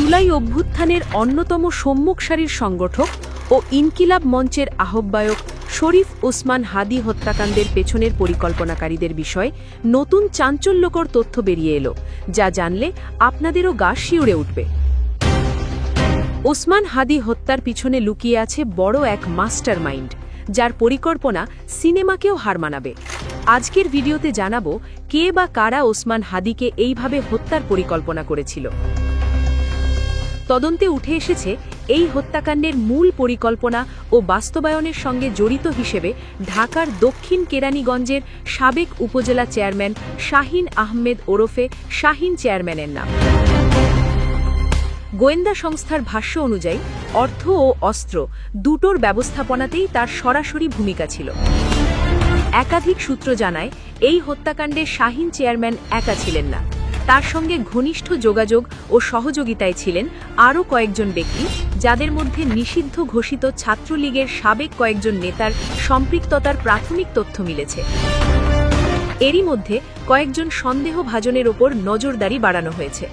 জুলাই অভ্যুত্থানের অন্যতম সম্মুখ সারির সংগঠক ও ইনকিলাব মঞ্চের আহ্বায়ক শরীফ ওসমান হাদি হত্যাকাণ্ডের পেছনের পরিকল্পনাকারীদের বিষয়ে নতুন চাঞ্চল্যকর তথ্য বেরিয়ে এলো, যা জানলে আপনাদেরও গা শিউড়ে উঠবে। ওসমান হাদি হত্যার পিছনে লুকিয়ে আছে বড় এক মাস্টার মাইন্ড যার পরিকল্পনা সিনেমাকেও হার মানাবে। আজকের ভিডিওতে জানাব কে বা কারা ওসমান হাদিকে এইভাবে হত্যার পরিকল্পনা করেছিল। তদন্তে উঠে এসেছে এই হত্যাকাণ্ডের মূল পরিকল্পনা ও বাস্তবায়নের সঙ্গে জড়িত হিসেবে ঢাকার দক্ষিণ কেরানীগঞ্জের সাবেক উপজেলা চেয়ারম্যান শাহিন আহমেদ ওরফে শাহিন চেয়ারম্যানের নাম। গোয়েন্দা সংস্থার ভাষ্য অনুযায়ী, অর্থ ও অস্ত্র দুটোর ব্যবস্থাপনাতেই তার সরাসরি ভূমিকা ছিল। একাধিক সূত্র জানায়, এই হত্যাকাণ্ডে শাহিন চেয়ারম্যান একা ছিলেন না। তার সঙ্গে ঘনিষ্ঠ যোগাযোগ ও সহযোগিতায় ছিলেন আরও কয়েকজন ব্যক্তি, যাদের মধ্যে নিষিদ্ধ ঘোষিত ছাত্রলীগের সাবেক কয়েকজন নেতার সম্পৃক্ততার প্রাথমিক তথ্য মিলেছে। এরই মধ্যে কয়েকজন সন্দেহভাজনের ওপর নজরদারি বাড়ানো হয়েছে।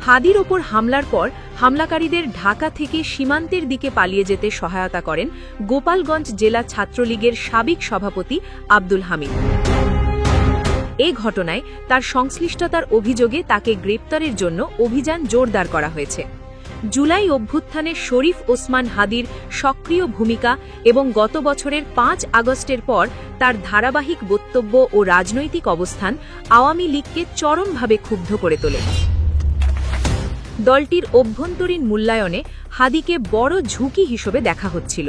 হাদির ওপর হামলার পর হামলাকারীদের ঢাকা থেকে সীমান্তের দিকে পালিয়ে যেতে সহায়তা করেন গোপালগঞ্জ জেলা ছাত্রলীগের সাবেক সভাপতি আব্দুল হামিদ। এ ঘটনায় তার সংশ্লিষ্টতার অভিযোগে তাকে গ্রেপ্তারের জন্য অভিযান জোরদার করা হয়েছে। জুলাই অভ্যুত্থানে শরীফ ওসমান হাদির সক্রিয় ভূমিকা এবং গত বছরের পাঁচ আগস্টের পর তার ধারাবাহিক বক্তব্য ও রাজনৈতিক অবস্থান আওয়ামী লীগকে চরমভাবে ক্ষুব্ধ করে তোলে। দলটির অভ্যন্তরীণ মূল্যায়নে হাদিকে বড় ঝুঁকি হিসেবে দেখা হচ্ছিল।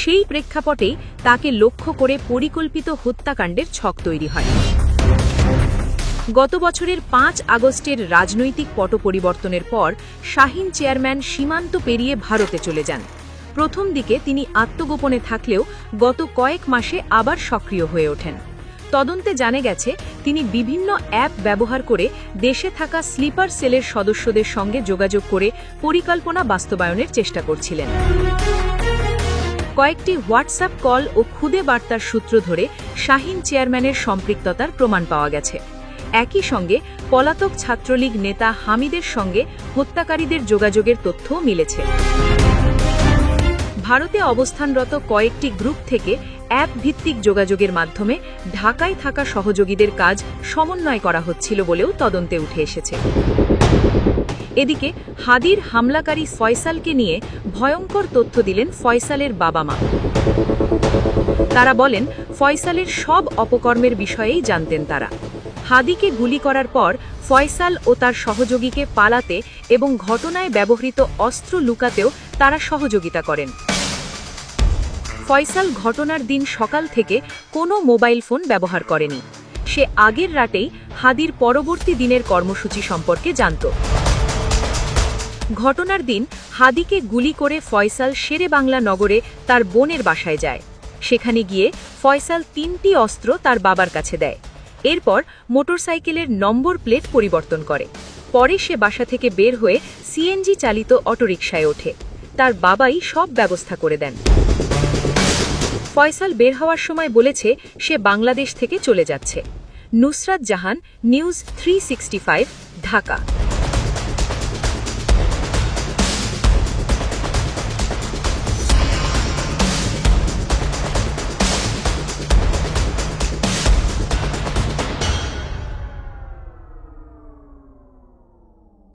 সেই প্রেক্ষাপটেই তাকে লক্ষ্য করে পরিকল্পিত হত্যাকাণ্ডের ছক তৈরি হয়। গত বছরের পাঁচ আগস্টের রাজনৈতিক পট পরিবর্তনের পর শাহিন চেয়ারম্যান সীমান্ত পেরিয়ে ভারতে চলে যান। প্রথম দিকে তিনি আত্মগোপনে থাকলেও গত কয়েক মাসে আবার সক্রিয় হয়ে ওঠেন। তদন্তে জানে গেছে, তিনি বিভিন্ন অ্যাপ ব্যবহার করে দেশে থাকা স্লিপার সেলের সদস্যদের সঙ্গে যোগাযোগ করে পরিকল্পনা বাস্তবায়নের চেষ্টা করছিলেন। কয়েকটি হোয়াটসঅ্যাপ কল ও খুদে বার্তার সূত্র ধরে শাহিন চেয়ারম্যানের সম্পৃক্ততার প্রমাণ পাওয়া গেছে। একই সঙ্গে পলাতক ছাত্রলীগ নেতা হামিদের সঙ্গে হত্যাকারীদের যোগাযোগের তথ্যও মিলেছে। ভারতে অবস্থানরত কয়েকটি গ্রুপ থেকে অ্যাপ ভিত্তিক যোগাযোগের মাধ্যমে ঢাকায় থাকা সহযোগীদের কাজ সমন্বয় করা হচ্ছিল বলেও তদন্তে উঠে এসেছে। এদিকে হাদির হামলাকারী ফয়সালকে নিয়ে ভয়ঙ্কর তথ্য দিলেন ফয়সালের বাবা মা। তারা বলেন, ফয়সালের সব অপকর্মের বিষয়েই জানতেন তারা। হাদিকে গুলি করার পর ফয়সাল ও তার সহযোগীকে পালাতে এবং ঘটনায় ব্যবহৃত অস্ত্র লুকাতেও তারা সহযোগিতা করেন। ফয়সাল ঘটনার দিন সকাল থেকে কোনো মোবাইল ফোন ব্যবহার করেনি। সে আগের রাতেই হাদির পরবর্তী দিনের কর্মসূচি সম্পর্কে জানত। ঘটনার দিন হাদিকে গুলি করে ফয়সাল শেরে বাংলা নগরে তার বোনের বাসায় যায়। সেখানে গিয়ে ফয়সাল তিনটি অস্ত্র তার বাবার কাছে দেয়। এরপর মোটরসাইকেলের নম্বর প্লেট পরিবর্তন করে। পরে সে বাসা থেকে বের হয়ে সিএনজি চালিত অটোরিকশায় ওঠে। তার বাবাই সব ব্যবস্থা করে দেন। ফয়সাল বের হওয়ার সময় বলেছে, সে বাংলাদেশ থেকে চলে যাচ্ছে। Nusrat Jahan, news three Dhaka.